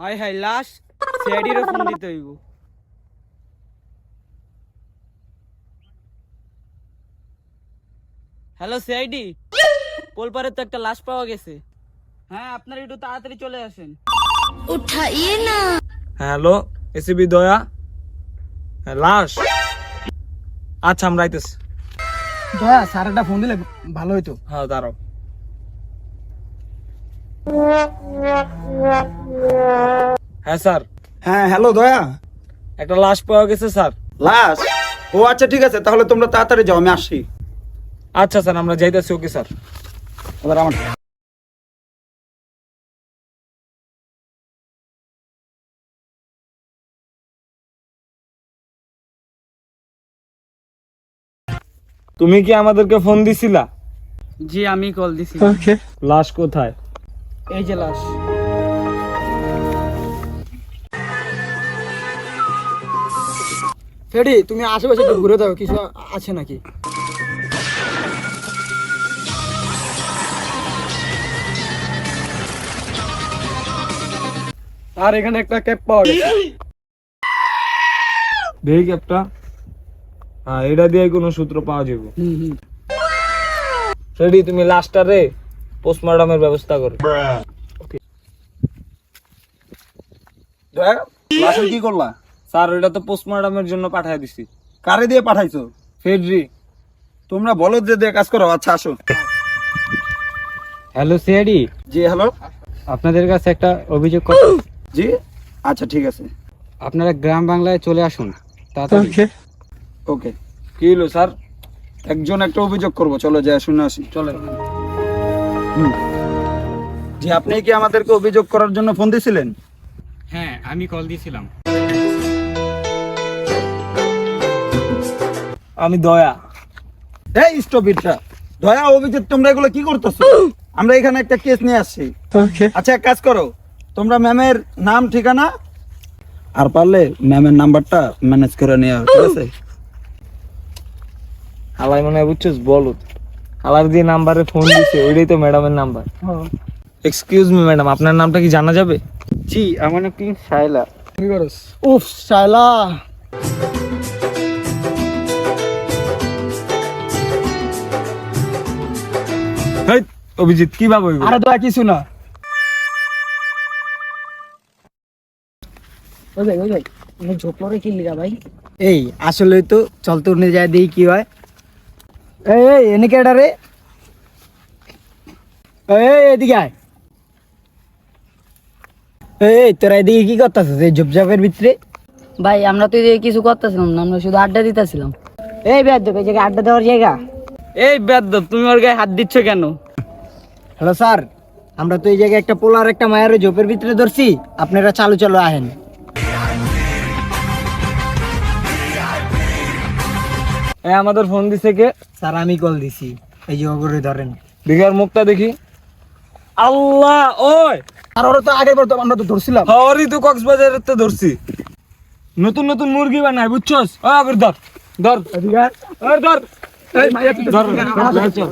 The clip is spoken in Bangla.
হাই হাই লাস্ট স্যাডিরও ফোন দিতে হইব। হ্যালো সিআইডি কোলপারে তো একটা লাশ পাওয়া গেছে। হ্যাঁ আপনারা একটু তাড়াতাড়ি চলে আসেন। উঠাই না। হ্যালো এসিবি দয়া? হ্যাঁ, লাশ? আচ্ছা আমরা আইতেছি। দয়া স্যার একটা ফোন দিলে ভালো হইতো। হ্যাঁ দাঁড়াও। হ্যাঁ স্যার। হ্যাঁ হ্যালো দয়া। একটা লাশ পাওয়া গেছে স্যার। লাশ? ও আচ্ছা ঠিক আছে তাহলে তোমরা তাড়াতাড়ি যাও আমি আসছি। আচ্ছা স্যার আমরা যাইতেছি ওকে স্যার। আমার তুমি কি আমাদেরকে ফোন দিছিলা? জি আমি কল দিছি লাশ কোথায়? এই যে লাশ। ফেডি তুমি আশেপাশে একটু ঘুরে দাও কিছু আছে নাকি? আর এখানে একটা ক্যাপ পাওয়া গেছে। দেখি একটা হ্যাঁ এটা দিয়ে কোনো সূত্র পাওয়া যাবে। রেডি তুমি লাশটা রে। পোস্টমর্টমের ব্যবস্থা করো। লাশের কি করলা? স্যার তো পোস্টমর্টমের জন্য পাঠিয়ে দিছি। কারে দিয়ে পাঠাইছো? ফেডরি। তোমরা বলো যে দিয়ে কাজ করো আচ্ছা আসো। Hello CID. জি হ্যালো। আপনাদের কাছে একটা অভিযোগ করতে জি? আচ্ছা ঠিক আছে। আপনারা গ্রাম বাংলায় চলে আসুন তাড়াতাড়ি। ওকে কি হলো স্যার? একজন একটা অভিযোগ করব চলো যাই শুনে আসি। চলেন। জি আপনি কি আমাদেরকে অভিযোগ করার জন্য ফোন দিয়েছিলেন হ্যাঁ আমি কল দিয়েছিলাম আমি দয়া। এই স্টপিটটা দয়া অভিযোগ তোমরা এগুলো কি করতেছো? আমরা এখানে একটা কেস নিয়ে আসছি। আচ্ছা এক কাজ করো তোমরা ম্যামের নাম ঠিকানা আর পারলে ম্যামের নাম্বারটা ম্যানেজ করে নিয়ে ঠিক আছে? হালাই মনে হয় বুঝছিস বলো হালার দিয়ে নাম্বারে ফোন দিছে ওইটাই তো ম্যাডামের নাম্বার। এক্সকিউজ মি ম্যাডাম আপনার নামটা কি জানা যাবে? জি আমার নাম কি? শাইলা কি করস? উফ শালা হেই, অভিজিৎ কি ভাবে আরে দয়া কিছু না। এই আসলে তো চল তো নিয়ে যায় দিই কি হয়। এই এনে কেডা রে। এই এদিকে আয়। এই তোরা এদিকে কি করতেছিস? এই ঝুপঝাপের ভিতরে? ভাই আমরা তো এদিকে কিছু করতেছিলাম না আমরা শুধু আড্ডা দিতেছিলাম। এই বেদ এই জায়গায় আড্ডা দেওয়ার জায়গা? এই বেদ্য তুমি ওর গায়ে হাত দিচ্ছ কেন? হ্যালো স্যার আমরা তো এই জায়গায় একটা পোলার একটা মায়ের ঝোপের ভিতরে ধরছি। আপনারা চালু চালু আহেন। এ আমাদের ফোন দিছে কে? স্যার আমি কল দিছি। এই যে ওগরে ধরেন। দেখি আর মুখটা দেখি। আল্লাহ ওই! আর ওরা তো আগের বার তো আমরা তো ধরছিলাম। হরি তো কক্সবাজারের তো ধরছি। নতুন নতুন মুরগি বানায় বুঝছস? ও আগর ধর। ধর। আর ধর। ধর। ধর, ধর।